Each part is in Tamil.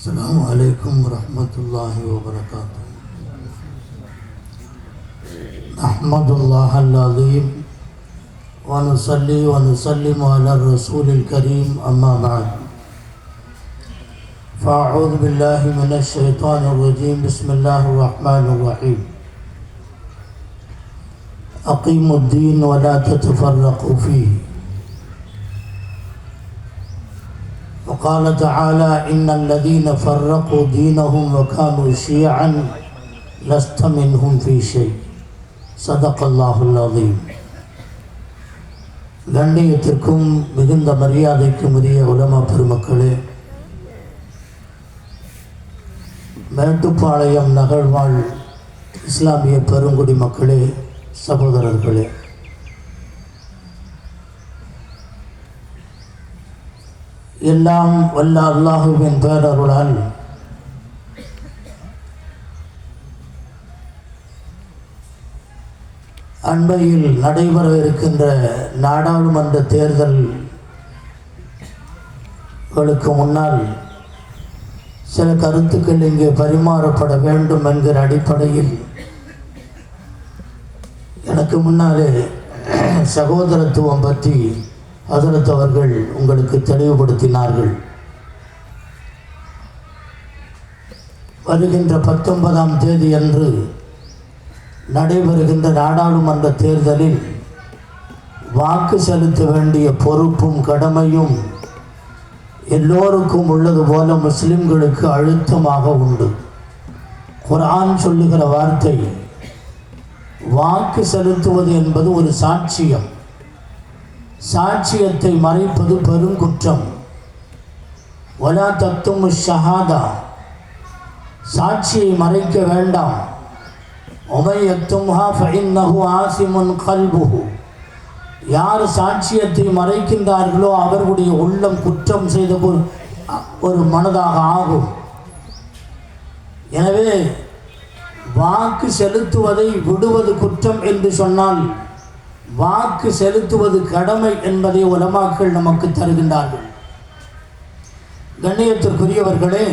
السلام عليكم ورحمة الله وبركاته. نحمد الله العظيم ونصلي ونسلم على الرسول الكريم أما بعد. فأعوذ بالله من الشيطان الرجيم. بسم الله الرحمن الرحيم. أقيموا الدين ولا تتفرقوا فيه. وقال تعالى إن الذين فرقوا دينهم وكانوا شيعا لست منهم في شيء صدق الله العظيم கண்ணியத்திற்கும் மிகுந்த மரியாதைக்கும் உரிய உலமா பெருமக்களே மேட்டுப்பாளையம் நகழ்வாழ் இஸ்லாமிய பெருங்குடி மக்களே சகோதரர்களே எல்லாம் வல்ல அல்லாஹுவின் பேரருளால். அண்மையில் நடைபெற இருக்கின்ற நாடாளுமன்ற தேர்தல்களுக்கு முன்னால் சில கருத்துக்கள் இங்கே பரிமாறப்பட வேண்டும் என்கிற அடிப்படையில் எனக்கு முன்னாலே சகோதரத்துவம் பற்றி ஹசரத் உங்களுக்கு தெளிவுபடுத்தினார்கள். வருகின்ற பத்தொன்பதாம் தேதி அன்று நடைபெறுகின்ற நாடாளுமன்ற தேர்தலில் வாக்கு செலுத்த வேண்டிய பொறுப்பும் கடமையும் எல்லோருக்கும் உள்ளது போல முஸ்லிம்களுக்கு அழுத்தமாக உண்டு. குரான் சொல்லுகிற வார்த்தை வாக்கு செலுத்துவது என்பது ஒரு சாட்சியம். சாட்சியத்தை மறைப்பது பெருங்குற்றம் ஒலா தத்தும் ஷஹாதா. சாட்சியை மறைக்க வேண்டாம். உமையத்தும்ஹா ஃபஇன்னஹு ஆசிமுன் கல்புஹு. யார் சாட்சியத்தை மறைக்கின்றார்களோ அவர்களுடைய உள்ளம் குற்றம் செய்த ஒரு ஒரு மனதாக ஆகும். எனவே வாக்கு செலுத்துவதை விடுவது குற்றம் என்று சொன்னால் வாக்கு செலுத்துவது கடமை என்பதை உலமாக்கள் நமக்கு தருகின்றார்கள். கண்ணியத்திற்குரியவர்களே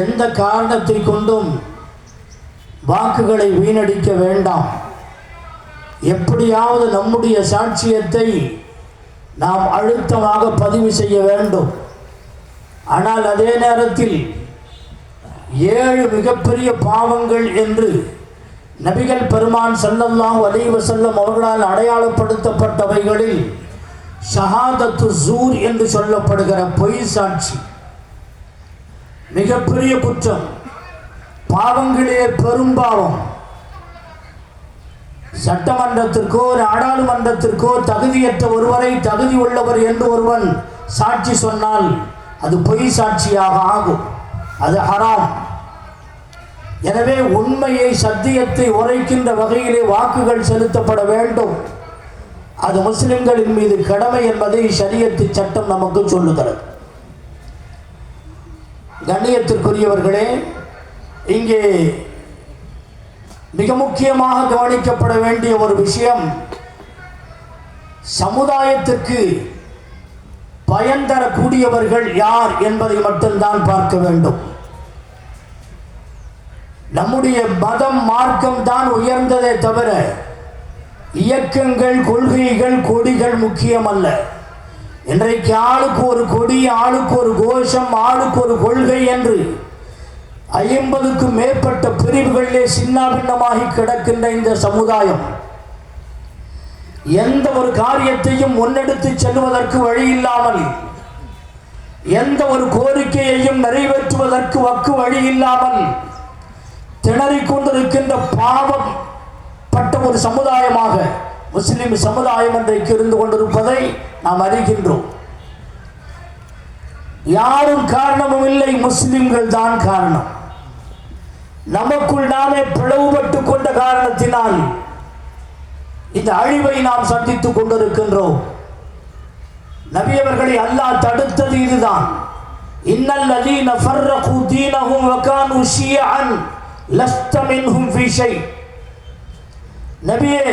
எந்த காரணத்தை கொண்டும் வாக்குகளை வீணடிக்க வேண்டாம். எப்படியாவது நம்முடைய சாட்சியத்தை நாம் அழுத்தமாக பதிவு செய்ய வேண்டும். ஆனால் அதே நேரத்தில் ஏழு மிகப்பெரிய பாவங்கள் என்று நபிகள் பெருமான் ஸல்லல்லாஹு வலிவு செல்லும் அவர்களால் அடையாளப்படுத்தப்பட்டவைகளில் ஷஹாதத்து ஜூர் என்று சொல்லப்படுகிற பொய் சாட்சி. மிகப்பெரிய குற்றம். பாவங்களே பெரும்பாவம். சட்டமன்றத்திற்கோ நாடாளுமன்றத்திற்கோ தகுதியற்ற ஒருவரை தகுதி உள்ளவர் என்று ஒருவன் சாட்சி சொன்னால் அது பொய் சாட்சியாக ஆகும். அது ஹராம். எனவே உண்மையை சத்தியத்தை உரைக்கின்ற வகையிலே வாக்குகள் செலுத்தப்பட வேண்டும். அது முஸ்லிம்களின் மீது கடமை என்பதை சரியத்து சட்டம் நமக்கு சொல்லுகிறது. கண்ணியத்திற்குரியவர்களே இங்கே மிக முக்கியமாக கவனிக்கப்பட வேண்டிய ஒரு விஷயம் சமுதாயத்திற்கு பயன் தரக்கூடியவர்கள் யார் என்பதை மட்டும்தான் பார்க்க வேண்டும். நம்முடைய மதம் மார்க்கம் தான் உயர்ந்ததே தவிர இயக்கங்கள் கொள்கைகள் கொடிகள் முக்கியமல்ல. இன்றைக்கு ஆளுக்கு ஒரு கொடி ஆளுக்கு ஒரு கோஷம் ஆளுக்கு ஒரு கொள்கை என்று ஐம்பதுக்கும் மேற்பட்ட பிரிவுகளிலே சின்னாபின்னமாகி கிடக்கின்ற இந்த சமுதாயம் எந்த ஒரு காரியத்தையும் முன்னெடுத்து செல்வதற்கு வழி இல்லாமல் எந்த ஒரு கோரிக்கையையும் நிறைவேற்றுவதற்கு வக்கு வழி இல்லாமல் திணறிக் கொண்டிருக்கின்ற பாவம் பட்ட ஒரு சமுதாயமாக முஸ்லிம் சமுதாயம் இன்றைக்கு இருந்து கொண்டிருப்பதை நாம் அறிகின்றோம். யாரும் காரணமும் இல்லை முஸ்லிம்கள் தான் காரணம். நமக்குள் நாமே பிளவுபட்டு கொண்ட காரணத்தினால் இந்த அழிவை நாம் சந்தித்துக் கொண்டிருக்கின்றோம். நபியவர்களை அல்லாஹ் தடுத்தது இதுதான். இன்னல் லதீன ஃபர்ரகு தீனஹும் வகானு ஷியஅன் லஸ்த மின்ஹும் நபியே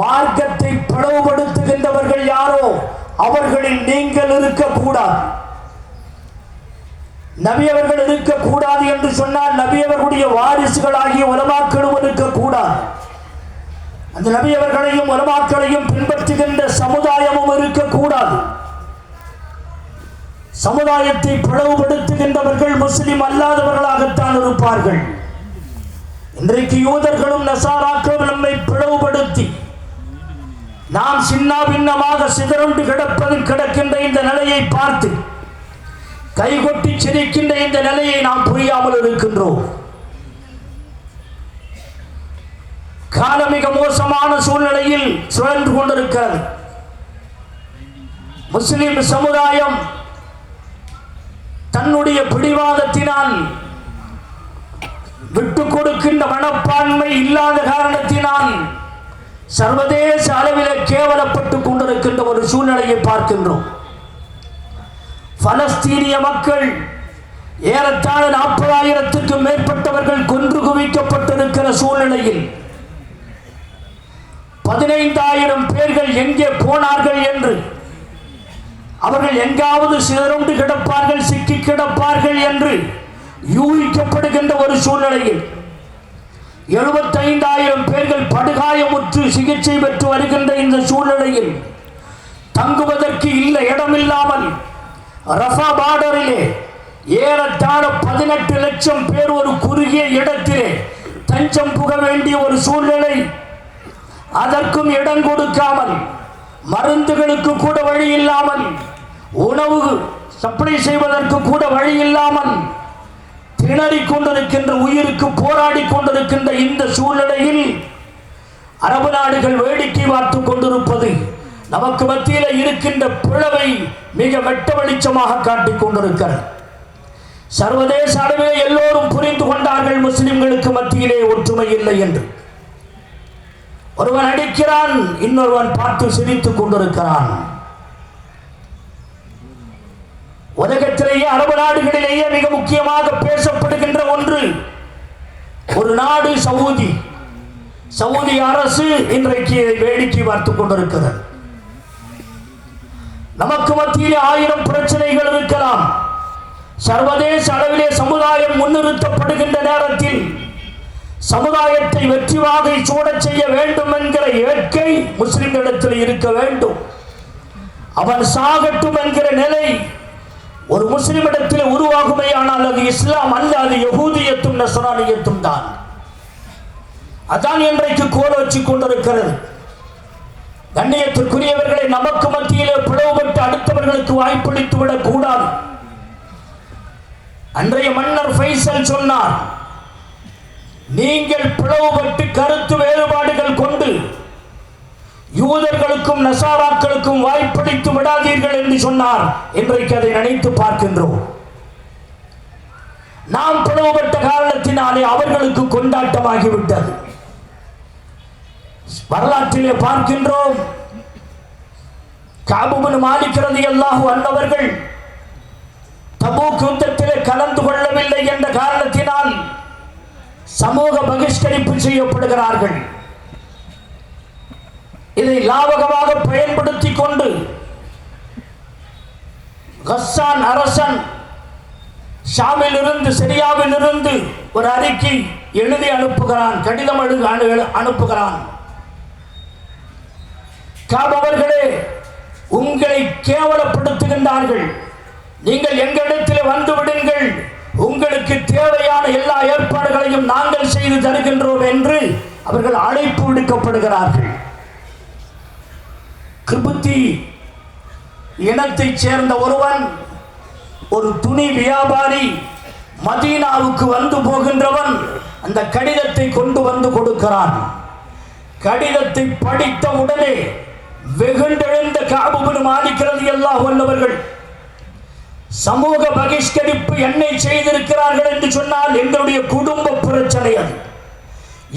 மார்க்கத்தை பிளவுபடுத்துகின்றவர்கள் யாரோ அவர்களில் நீங்கள் இருக்கக்கூடாது. நபி அவர்கள் இருக்கக்கூடாது என்று சொன்னால் நபி அவர்களுடைய வாரிசுகளாகிய உலமாக்களும் இருக்கக்கூடாது. அந்த நபி அவர்களையும் உலமாக்களையும் பின்பற்றுகின்ற சமுதாயமும் இருக்கக்கூடாது. சமுதாயத்தை பிளவுபடுத்துகின்றவர்கள் முஸ்லிம் அல்லாதவர்களாகத்தான் இருப்பார்கள். இன்றைக்கு யூதர்களும் நசாராக்களும் நம்மை பிளவுபடுத்தி நாம் சின்ன பின்னமாக சிதறண்டு கிடப்பது கிடக்கின்ற இந்த நிலையை பார்த்து கைகொட்டி சிரிக்கின்ற இந்த நிலையை நாம் புரியாமல் இருக்கின்றோம். காலம் மிக மோசமான சூழ்நிலையில் சுழன்று கொண்டிருக்கிறது. முஸ்லிம் சமுதாயம் தன்னுடைய பிடிவாதத்தினால் விட்டு கொடுக்கின்ற மனப்பான்மை இல்லாத காரணத்தினால் சர்வதேச அளவில் கேவலப்பட்டு கொண்டிருக்கின்ற ஒரு சூழ்நிலையை பார்க்கின்றோம். பலஸ்தீனிய மக்கள் ஏறத்தாழ நாற்பதாயிரத்துக்கும் மேற்பட்டவர்கள் கொன்று குவிக்கப்பட்டிருக்கிற சூழ்நிலையில் பதினைந்தாயிரம் பேர்கள் எங்கே போனார்கள் என்று அவர்கள் எங்காவது சிதறுண்டு கிடப்பார்கள் சிக்கி கிடப்பார்கள் என்று யூகிக்கப்படுகின்ற ஒரு சூழ்நிலையில் எழுபத்தைந்தாயிரம் பேர்கள் படுகாயமுற்று சிகிச்சை பெற்று வருகின்ற இந்த சூழ்நிலையில் தங்குவதற்கு இல்லை இடமில்லாமல் ரஃபா பார்டரிலே ஏறத்தாழ பதினெட்டு லட்சம் பேர் ஒரு குறுகிய இடத்திலே தஞ்சம் புக வேண்டிய ஒரு சூழ்நிலை. அதற்கும் இடம் கொடுக்காமல் மருந்துகளுக்கு கூட வழி இல்லாமல் உணவு சப்ளை செய்வதற்கு கூட வழி இல்லாமல் திணறிக் கொண்டிருக்கின்ற உயிருக்கு போராடி கொண்டிருக்கின்ற இந்த சூழ்நிலையில் அரபு நாடுகள் வேடிக்கை பார்த்து கொண்டிருப்பது நமக்கு மத்தியில் இருக்கின்ற பிளவை மிக வெட்ட வெளிச்சமாக காட்டிக் கொண்டிருக்கிறது. சர்வதேச அளவிலே எல்லோரும் புரிந்து கொண்டார்கள் முஸ்லிம்களுக்கு மத்தியிலே ஒற்றுமை இல்லை என்று. ஒருவன் அடிக்கிறான் இன்னொருவன் பார்த்து சிரித்துக் கொண்டிருக்கிறான். உலகத்திலேயே அரபு நாடுகளிலேயே மிக முக்கியமாக பேசப்படுகின்ற ஒன்று ஒரு நாடு சவுதி. சவுதி அரசு இன்றைக்கு வேடிக்கை பார்த்துக் கொண்டிருக்கிறது. நமக்கு மத்தியிலே ஆயிரம் பிரச்சனைகள் இருக்கலாம். சர்வதேச அளவிலே சமுதாயம் முன்னிறுத்தப்படுகின்ற நேரத்தில் சமுதாயத்தை வெற்றி வாகை சூடச் செய்ய வேண்டும் என்கிற இயற்கை முஸ்லிம்களிடத்தில் இருக்க வேண்டும். அவன் சாகட்டும் என்கிற நிலை ஒரு முஸ்லிமிடத்தில் உருவாகுமே ஆனால் அது இஸ்லாம் அல்ல அது யகூதியத்தும் நசரானியத்தும் தான். அதான் இன்றைக்கு கோல வச்சு கொண்டிருக்கிறது. கண்ணியத்திற்குரியவர்களை நமக்கு மத்தியிலே பிளவுபட்டு அடுத்தவர்களுக்கு வாய்ப்பளித்து விடக் கூடாது அன்றைய மன்னர் ஃபைசல் சொன்னார் நீங்கள் பிளவுபட்டு கருத்து வேறுபாடுகள் கொண்டு யூதர்களுக்கும் நசாராக்களுக்கும் வாய்ப்பளித்து விடாதீர்கள் என்று சொன்னார். இன்றைக்கு அதை நினைத்து பார்க்கின்றோம். நாம் பிளவுபட்ட காரணத்தினாலே அவர்களுக்கு கொண்டாட்டமாகிவிட்டது. வரலாற்றிலே பார்க்கின்றோம். காபுபின் மாலிக்கிறது எல்லாம் அன்னவர்கள் தபூக் யுத்தத்திலே கலந்து கொள்ளவில்லை என்ற காரணத்தினால் சமூக பகிஷ்கரிப்பு செய்யப்படுகிறார்கள். இதை லாபகமாக பயன்படுத்தி கொண்டு கஸ்ஸான் அரசன் ஷாமிலிருந்து சிரியாவிலிருந்து ஒரு அறிக்கை எழுதி அனுப்புகிறான் கடிதம் எழுதி அனு- அனுப்புகிறான். காப் அவர்களே உங்களை கேவலப்படுத்துகின்றார்கள். நீங்கள் எங்களிடத்தில் வந்து விடுங்கள். உங்களுக்கு தேவையான எல்லா ஏற்பாடுகளையும் நாங்கள் செய்து தருகின்றோம் என்று அவர்கள் அழைப்பு விடுக்கப்படுகிறார்கள். கிருபுத்தி இனத்தைச் சேர்ந்த ஒருவன் ஒரு துணி வியாபாரி மதீனாவுக்கு வந்து போகின்றவன் அந்த கடிதத்தை கொண்டு வந்து கொடுக்கிறான். கடிதத்தை படித்த உடனே வெகுண்டெழுந்த காபுபின் மாலிக்கிறது எல்லாம் வல்லவர்கள் சமூக பகிஷ்கரிப்பு என்னை செய்திருக்கிறார்கள் என்று சொன்னால் எங்களுடைய குடும்ப பிரச்சனை அது.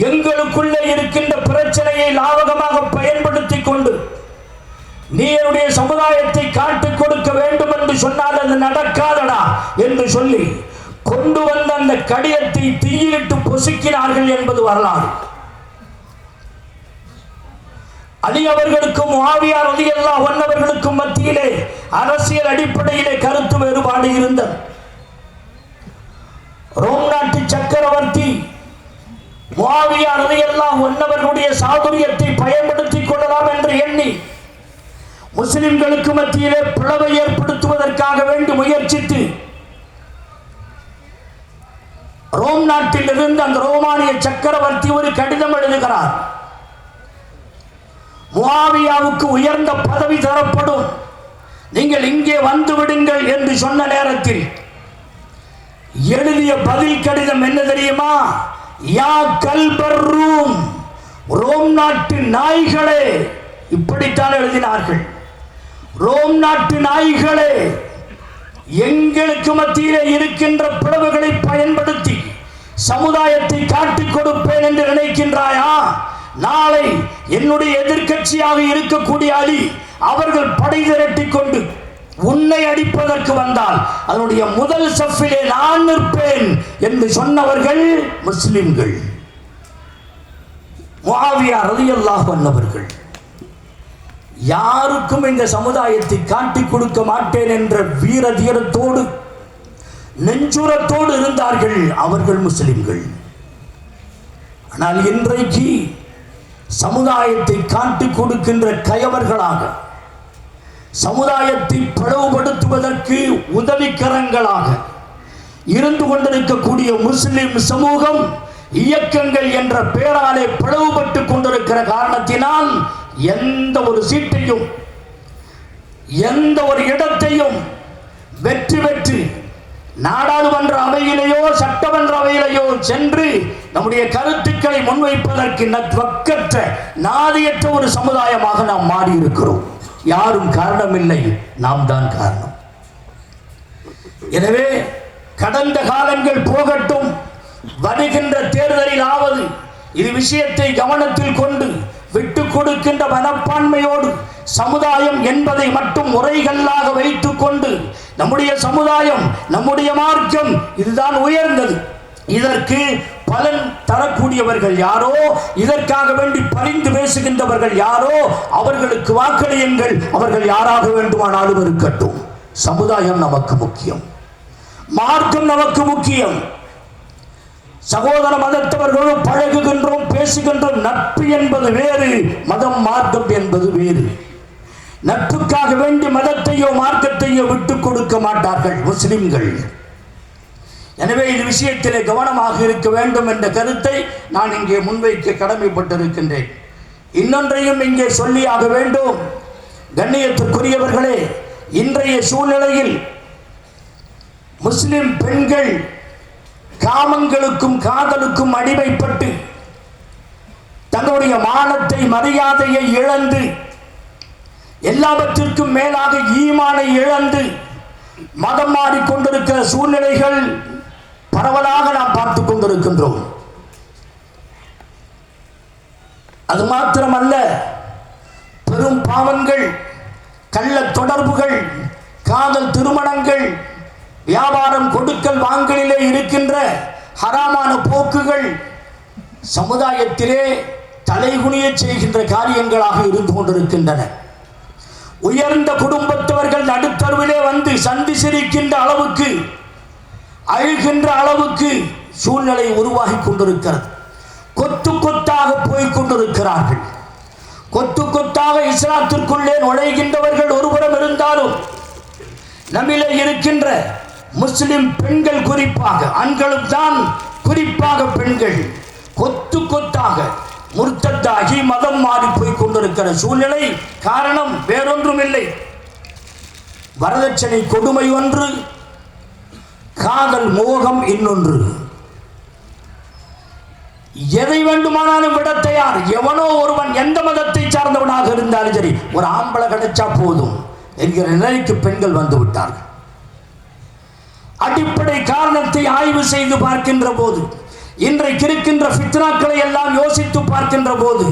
எங்களுக்குள்ளே இருக்கின்ற பிரச்சனையை லாபகமாக பயன்படுத்தி கொண்டு நீ என்னுடைய சமுதாயத்தை காட்டுக் கொடுக்க வேண்டும் என்று சொன்னால் அது நடக்காதடா என்று சொல்லி கொண்டு வந்த அந்த கடிதத்தை தீயிலிட்டு பொசுக்கினார்கள் என்பது வரலாறு. அலி அவர்களுக்கும் ஆவியார் அலி அல்லா ஒன்னவர்களுக்கும் மத்தியிலே அரசியல் அடிப்படையிலே கருத்து வேறுபாடு இருந்தது. ரோம் நாட்டு சக்கரவர்த்தி மாவியார் அலி அல்லா ஒன்னவர்களுடைய சாதுரியத்தை பயன்படுத்திக் கொள்ளலாம் என்று எண்ணி முஸ்லிம்களுக்கு மத்தியிலே பிளவை ஏற்படுத்துவதற்காக வேண்டி முயற்சித்து ரோம் நாட்டில் இருந்து அந்த ரோமானிய சக்கரவர்த்தி ஒரு கடிதம் எழுதுகிறார். முவாவியாவுக்கு உயர்ந்த பதவி தரப்படும். நீங்கள் இங்கே வந்து விடுங்கள் என்று சொன்ன நேரத்தில் எழுதிய பதில் கடிதம் என்ன தெரியுமா? யா கல்பர் ரூம் ரோம் நாட்டு நாய்களே. இப்படித்தான் எழுதினார்கள். ரோம் நாட்டு நாய்களே எங்களுக்கு மத்தியிலே இருக்கின்ற பிளவுகளை பயன்படுத்தி சமுதாயத்தை காட்டிக் கொடுப்பேன் என்று நினைக்கின்றாயா? நாளை என்னுடைய எதிர்க்கட்சியாக இருக்கக்கூடிய அலி அவர்கள் படை திரட்டி கொண்டு உன்னை அடிப்பதற்கு வந்தால் அதனுடைய முதல் சஃபிலே நான் நிற்பேன் என்று சொன்னவர்கள் முஸ்லிம்கள். முஆவியா ரலியல்லாஹு வந்தவர்கள் யாருக்கும் இந்த சமுதாயத்தை காட்டிக் கொடுக்க மாட்டேன் என்ற வீர தீரத்தோடு நெஞ்சுரத்தோடு இருந்தார்கள் அவர்கள் முஸ்லிம்கள். ஆனால் இன்றைக்கு சமுதாயத்தை காட்டிக் கொடுக்கின்ற கயவர்களாக சமுதாயத்தை பிளவுபடுத்துவதற்கு உதவிக்கரங்களாக இருந்து கொண்டிருக்கக்கூடிய முஸ்லிம் சமூகம் இயக்கங்கள் என்ற பெயராலே பிளவுபட்டு கொண்டிருக்கிற காரணத்தினால் எந்த ஒரு சீட்டையும் எந்த ஒரு இடத்தையும் வெற்றி பெற்று நாடாளுமன்ற அவையிலேயோ சட்டமன்ற அவையிலேயோ சென்று நம்முடைய கருத்துக்களை முன்வைப்பதற்கு நற்வக்கற்ற நாதியற்ற ஒரு சமுதாயமாக நாம் மாறி இருக்கிறோம் யாரும் காரணமில்லை நாம் தான் காரணம். எனவே கடந்த காலங்கள் போகட்டும் வருகின்ற தேர்தலில் ஆவது இது விஷயத்தை கவனத்தில் கொண்டு விட்டு கொடுக்கின்ற மனப்பான்மையோடு சமுதாயம் என்பதை மட்டும் முறைகளாக வைத்துக் கொண்டு நம்முடைய சமுதாயம் நம்முடைய மார்க்கம் இதுதான் உயர்ந்தது. இதற்கு பலன் தரக்கூடியவர்கள் யாரோ இதற்காக வேண்டி பரிந்து பேசுகின்றவர்கள் யாரோ அவர்களுக்கு வாக்களியுங்கள். அவர்கள் யாராக வேண்டுமானாலும் இருக்கட்டும். சமுதாயம் நமக்கு முக்கியம். மார்க்கம் நமக்கு முக்கியம். சகோதர மதத்தவர்களோடு பழகுகின்றோம் பேசுகின்றோம். நட்பு என்பது வேறு மதம் மார்க்கம் என்பது வேறு. நட்புக்காக வேண்டி மதத்தையோ மார்க்கத்தையோ விட்டுக் கொடுக்க மாட்டார்கள் முஸ்லிம்கள். எனவே இது விஷயத்திலே கவனமாக இருக்க வேண்டும் என்ற கருத்தை நான் இங்கே முன்வைக்க கடமைப்பட்டிருக்கின்றேன். இன்னொன்றையும் இங்கே சொல்லியாக வேண்டும். கண்ணியத்துக்குரியவர்களே இன்றைய சூழ்நிலையில் முஸ்லிம் பெண்கள் காமங்களுக்கும் காதலுக்கும் அடிமைப்பட்டு தங்களுடைய மானத்தை மரியாதையை இழந்து எல்லாவற்றிற்கும் மேலாக ஈமானை இழந்து மதம் மாறிக்கொண்டிருக்கிற சூழ்நிலைகள் பரவலாக நாம் பார்த்து கொண்டிருக்கின்றோம். அது மாத்திரமல்ல பெரும் பாவங்கள் கள்ள தொடர்புகள் காதல் திருமணங்கள் வியாபாரம் கொடுக்கல் வாங்கலிலே இருக்கின்ற ஹராமான போக்குகள் சமுதாயத்திலே தலைகுனிய செய்கின்ற காரியங்களாக இருந்து கொண்டிருக்கின்றன. உயர்ந்த குடும்பத்தவர்கள் நடுத்தருவிலே வந்து சந்தி சிரிக்கின்ற அளவுக்கு அழுகின்ற அளவுக்கு சூழ்நிலை உருவாகி கொண்டிருக்கிறது. கொத்து கொத்தாக போய் கொண்டிருக்கிறார்கள். கொத்து கொத்தாக இஸ்லாத்திற்குள்ளே நுழைகின்றவர்கள் ஒருபுறம் இருந்தாலும் நம்மிலே இருக்கின்ற முஸ்லிம் பெண்கள் குறிப்பாக ஆண்களும் தான் குறிப்பாக பெண்கள். கொத்து கொத்தாக முர்த்தத்தாகி மதம் மாறி போய் கொண்டிருக்கிற சூழ்நிலை காரணம் வேறொன்றும் இல்லை வரதட்சணை கொடுமை ஒன்று காதல் மோகம் இன்னொன்று. எதை வேண்டுமானாலும் விட தயார். எவனோ ஒருவன் எந்த மதத்தை சார்ந்தவனாக இருந்தாலும் சரி ஒரு ஆம்பளை கிடைச்சா போதும் என்கிற நிலைக்கு பெண்கள் வந்து விட்டார்கள். அடிப்படை காரணத்தை ஆய்வு செய்து பார்க்கின்ற போது இன்றைக்கு இருக்கின்ற ஃபித்னாக்களை எல்லாம் யோசித்து பார்க்கின்ற போது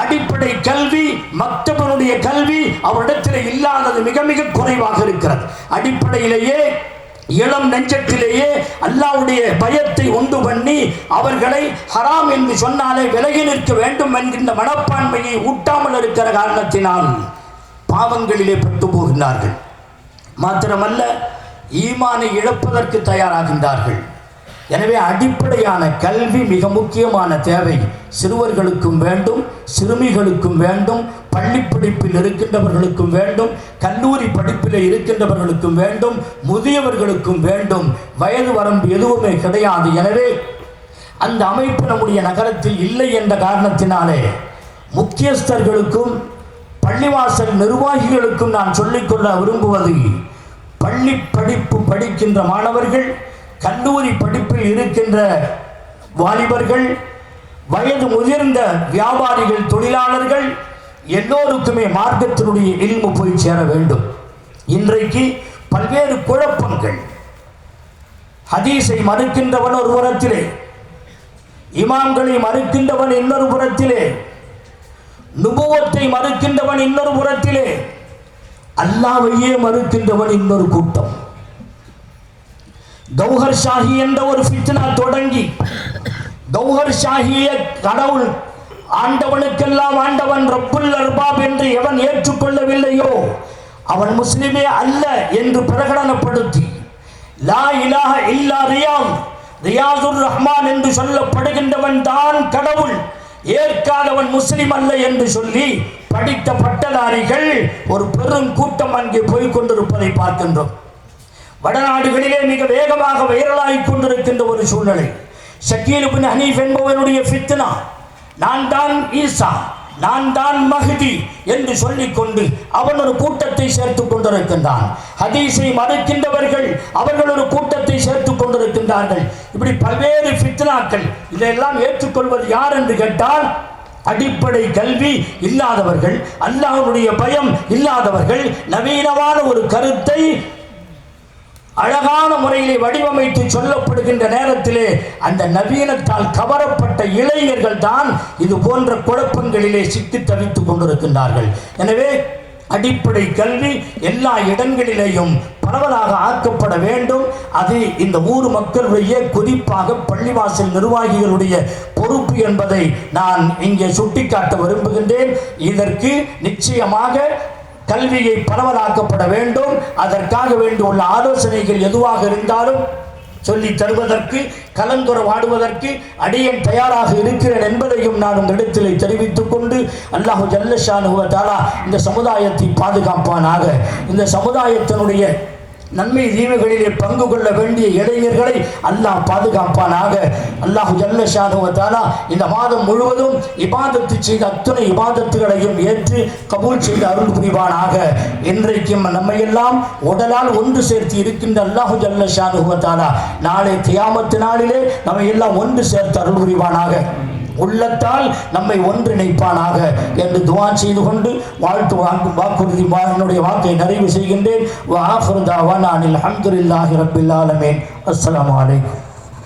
அடிப்படை கல்வி மற்றவனுடைய கல்வி அவரிடத்தில் இல்லாதது மிக மிக குறைவாக இருக்கிறது. அடிப்படையிலேயே இளம் நெஞ்சத்திலேயே அல்லாவுடைய பயத்தை உண்டு பண்ணி அவர்களை ஹராம் என்று சொன்னாலே விலகி நிற்க வேண்டும் என்கின்ற மனப்பான்மையை ஊட்டாமல் இருக்கிற காரணத்தினால் பாவங்களிலே பட்டு போகின்றார்கள். மாத்திரமல்ல ஈமானை இழப்பதற்கு தயாராகின்றார்கள். எனவே அடிப்படையான கல்வி மிக முக்கியமான தேவை. சிறுவர்களுக்கும் வேண்டும் சிறுமிகளுக்கும் வேண்டும் பள்ளி படிப்பில் இருக்கின்றவர்களுக்கும் வேண்டும் கல்லூரி படிப்பில் இருக்கின்றவர்களுக்கும் வேண்டும் முதியவர்களுக்கும் வேண்டும். வயது வரம்பு எதுவுமே கிடையாது. எனவே அந்த அமைப்பு நம்முடைய நகரத்தில் இல்லை என்ற காரணத்தினாலே முக்கியஸ்தர்களுக்கும் பள்ளிவாசல் நிர்வாகிகளுக்கும் நான் சொல்லிக்கொள்ள விரும்புவது பள்ளி படிப்பு படிக்கின்ற மாணவர்கள் கல்லூரி படிப்பில் இருக்கின்ற வாலிபர்கள் வயது முதிர்ந்த வியாபாரிகள் தொழிலாளர்கள் எல்லோருக்குமே மார்க்கத்தினுடைய இல்மு போய் சேர வேண்டும். இன்றைக்கு பல்வேறு குழப்பங்கள். ஹதீஸை மறுக்கின்றவன் ஒரு புறத்திலே இமாம்களை மறுக்கின்றவன் இன்னொரு புறத்திலே நுபுவத்தை மறுக்கின்றவன் இன்னொரு புறத்திலே அல்லாவையே மறுக்கின்றவன் இன்னொரு கூட்டம். கௌஹர் ஷாஹி என்ற ஒரு ஃபித்னா தொடங்கி கௌஹர் ஷாஹிய கடவுள் ஆண்டவனுக்கெல்லாம் ஆண்டவன் ரப்புல் அர்பாப் என்று எவன் ஏற்றுக்கொள்ளவில்லையோ அவன் முஸ்லிமே அல்ல என்று பிரகடனப்படுத்தி லா இலாஹ இல்லா ரியாம் ரியாசுர் ரஹ்மான் என்று சொல்லப்படுகின்றவன் தான் கடவுள் ஏற்காதவன் முஸ்லிம் அல்ல என்று சொல்லி படித்த பட்டதாரிகள் ஒரு பெரும் கூட்டம் அங்கே போய் கொண்டிருப்பதை பார்க்கின்றோம். வடநாடுகளிலே மிக வேகமாக வைரலாகிக் கொண்டிருக்கின்ற ஒரு சூழ்நிலை. ஷக்கீல் பின் ஹனீஃப் என்பவனுடைய ஃபித்னா நான் தான் ஈசா நான் தான் மஹதி என்று சொல்லிக்கொண்டு அவன் ஒரு கூட்டத்தை சேர்த்துக் கொண்டிருக்கின்றான். ஹதீஸை மறுக்கின்றவர்கள் அவர்கள் ஒரு கூட்டத்தை சேர்த்துக் கொண்டிருக்கின்றார்கள். இப்படி பல்வேறு ஃபித்னாக்கள் இதையெல்லாம் ஏற்றுக்கொள்வது யார் என்று கேட்டால் அடிப்படை கல்வி இல்லாதவர்கள் அல்லாஹனுடைய பயம் இல்லாதவர்கள் நவீனமான ஒரு கருத்தை அழகான முறையிலே வடிவமைத்து சொல்லப்படுகின்ற நேரத்திலே அந்த நவீனத்தால் கவரப்பட்ட இளைஞர்கள் தான் இது போன்ற குழப்பங்களிலே சிக்கி தவித்துக் கொண்டிருக்கின்றார்கள். எனவே அடிப்படை கல்வி எல்லா இடங்களிலேயும் பரவலாக ஆக்கப்பட வேண்டும். அது இந்த ஊர் மக்களுடைய குறிப்பாக பள்ளிவாசல் நிர்வாகிகளுடைய பொறுப்பு என்பதை நான் இங்கே சுட்டிக்காட்ட விரும்புகின்றேன். இதற்கு நிச்சயமாக கல்வியை பரவலாக்கப்பட வேண்டும். அதற்காக வேண்டியுள்ள ஆலோசனைகள் எதுவாக இருந்தாலும் சொல்லி தருவதற்கு கலந்துரவாடுவதற்கு அடியன் தயாராக இருக்கிறேன் என்பதையும் நான் இந்த இடத்திலே தெரிவித்துக் கொண்டு அல்லாஹு ஜல்லஷானுவ தாலா இந்த சமுதாயத்தை பாதுகாப்பானாக. இந்த சமுதாயத்தினுடைய நன்மை தீமைகளிலே பங்கு கொள்ள வேண்டிய இளைஞர்களை அல்லாஹ் பாதுகாப்பானாக. அல்லாஹு ஜல்லஷானுவ தாலா இந்த மாதம் முழுவதும் இபாதத்து செய்த அத்துணை இபாதத்துகளையும் ஏற்று கபூல் செய்து அருள் புரிவானாக. இன்றைக்கும் நம்மையெல்லாம் உடலால் ஒன்று சேர்த்து இருக்கின்ற அல்லாஹு ஜல்லஷானுவ தாலா நாளை தியாமத்து நாளிலே நம்மை எல்லாம் ஒன்று சேர்த்து அருள் புரிவானாக. உள்ளத்தால் நம்மை ஒன்றிணைப்பானாக என்று துவா செய்து கொண்டு வாழ்த்து வாக்கு வாக்குறுதி என்னுடைய வாக்கை நிறைவு செய்கின்றேன். அஹமதுல்லாஹி ரபில் ஆலமேன். அஸ்லாம் வலைக்கம்